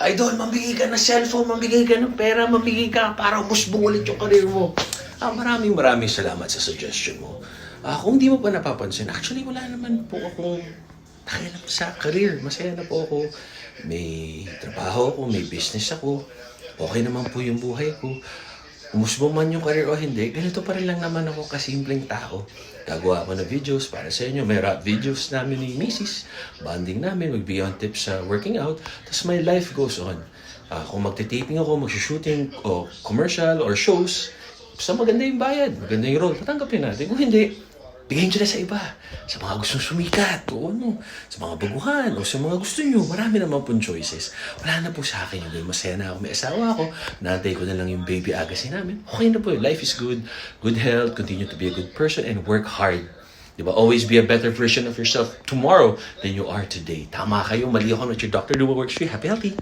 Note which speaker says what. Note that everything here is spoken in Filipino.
Speaker 1: Idol, mamigay ka ng cellphone, mamigay ka ng pera, mamigay ka para umusbong ulit yung karir mo. Ah, maraming maraming salamat sa suggestion mo. Ah, kung di mo pa napapansin, actually wala naman po akong nakialam sa career. Masaya na po ako. May trabaho ako, may business ako. Okay naman po yung buhay ko. Umusbong man yung career o hindi, ganito pa rin lang naman ako kasimpleng tao. Gagawa ako ng videos para sa inyo. May rap videos namin ni Mrs. Banding namin, mag-beyond tips sa working out. Tapos my life goes on. Ah, kung magtitaping ako, mag-shooting o commercial or shows, basta maganda yung bayad, maganda yung role, tatanggapin natin. Kung hindi, bigyan nyo na sa iba. Sa mga gustong sumikat, o ano, sa mga baguhan, o sa mga gusto nyo. Marami naman pong choices. Wala na po sa akin yun. Masaya na ako. May asawa ako. Nantay ko na lang yung baby agassi namin. Okay na po. Life is good. Good health. Continue to be a good person and work hard. Di ba? Always be a better version of yourself tomorrow than you are today. Tama kayo. Mali ako not your doctor. Do what works for you. Happy, healthy.